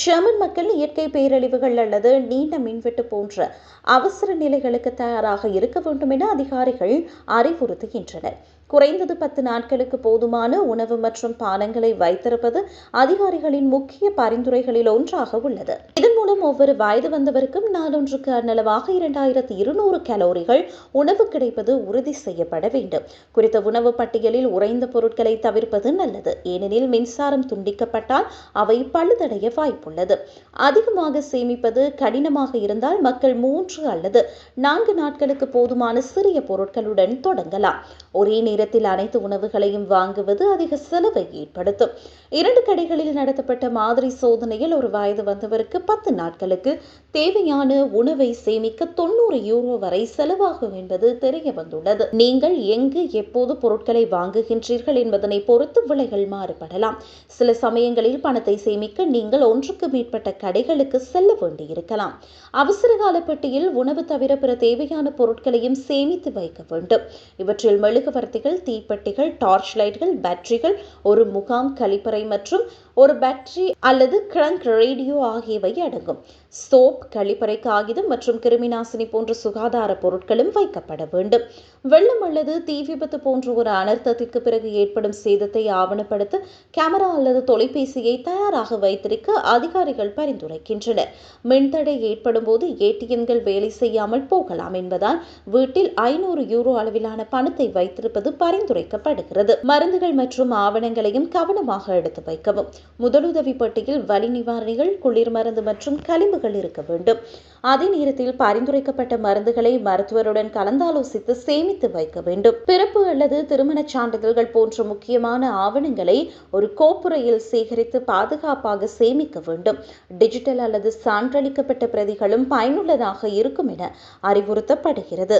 German மக்கள் இயற்கை பேரழிவுகள் அல்லது நீண்ட மின்வெட்டு போன்ற அவசர நிலைகளுக்கு தயாராக இருக்க வேண்டும் என அதிகாரிகள் அறிவுறுத்துகின்றனர். குறைந்தது பத்து நாட்களுக்கு போதுமான உணவு மற்றும் பானங்களை வைத்திருப்பது அதிகாரிகளின் முக்கிய பரிந்துரைகளில் ஒன்றாக உள்ளது. இதன் மூலம் ஒவ்வொரு வயது வந்தவருக்கும் நாளொன்றுக்கு அந்நளவாக இரண்டாயிரத்தி இருநூறு கலோரிகள் உணவு கிடைப்பது உறுதி செய்யப்பட வேண்டும். குறித்த உணவு பட்டியலில் உறைந்த பொருட்களை தவிர்ப்பது நல்லது. ஏனெனில் மின்சாரம் துண்டிக்கப்பட்டால் அவை பழுதடைய வாய்ப்புள்ளது. அதிகமாக சேமிப்பது கடினமாக இருந்தால் மக்கள் மூன்று அல்லது நான்கு நாட்களுக்கு போதுமான சிறிய பொருட்களுடன் தொடங்கலாம். ஒரே நேரத்தில் அனைத்து உணவுகளையும் வாங்குவது அதிக செலவை ஏற்படுத்தும். இரண்டு கடைகளில் நடத்தப்பட்ட மாதிரி சோதனையில் ஒரு வயது வந்தவருக்கு பத்து நாட்களுக்கு தேவையான உணவை சேமிக்க தொண்ணூறு யூரோ வரை செலவாகும் என்பது தெரிய வந்துள்ளது நீங்கள் எங்கு எப்போது பொருட்களை வாங்குகின்றீர்கள் என்பதனை பொறுத்து விலைகள் மாறுபடலாம். சில சமயங்களில் பணத்தை சேமிக்க நீங்கள் ஒன்றுக்கு மேற்பட்ட கடைகளுக்கு செல்ல வேண்டியிருக்கலாம். அவசர கால பெட்டியில் உணவு தவிர பிற தேவையான பொருட்களையும் சேமித்து வைக்க வேண்டும். இவற்றில் மெழுகுவர்த்திகள் தீப்பெட்டிகள் டார்ச் லைட்கள் பேட்டரிகள் ஒரு முகாம் கழிப்பறை மற்றும் ஒரு பேட்டரி அல்லது கிரங்க் ரேடியோ ஆகியவை அடங்கும். சோப் கழிப்பறை காகிதம் மற்றும் கிருமிநாசினி போன்ற சுகாதார பொருட்களும் வைக்கப்பட வேண்டும். வெள்ளம் அல்லது தீ விபத்து போன்ற ஒரு அனர்த்தத்திற்கு பிறகு ஏற்படும் சேதத்தை ஆவணப்படுத்த கேமரா அல்லது தொலைபேசியை தயாராக வைத்திருக்க அதிகாரிகள் பரிந்துரைக்கின்றனர். மின்தடை ஏற்படும் போது ஏடிஎம்கள் வேலை செய்யாமல் போகலாம் என்பதால் வீட்டில் ஐநூறு யூரோ அளவிலான பணத்தை வைத்து வைத்திருப்பது பரிந்துரைக்கப்படுகிறது. மருந்துகள் மற்றும் ஆவணங்களையும் கவனமாக எடுத்து வைக்கவும். முதலுதவி பெட்டியில் வலி நிவாரணிகள் குளிர் மருந்து மற்றும் களிம்புகள் இருக்க வேண்டும். அதே நேரத்தில் பரிந்துரைக்கப்பட்ட மருந்துகளை மருத்துவருடன் கலந்தாலோசித்து சேமித்து வைக்க வேண்டும். பிறப்பு அல்லது திருமணச் சான்றிதழ்கள் போன்ற முக்கியமான ஆவணங்களை ஒரு கோப்புறையில் சேகரித்து பாதுகாப்பாக சேமிக்க வேண்டும். டிஜிட்டல் அல்லது சான்றளிக்கப்பட்ட பிரதிகளும் பயனுள்ளதாக இருக்கும் என அறிவுறுத்தப்படுகிறது.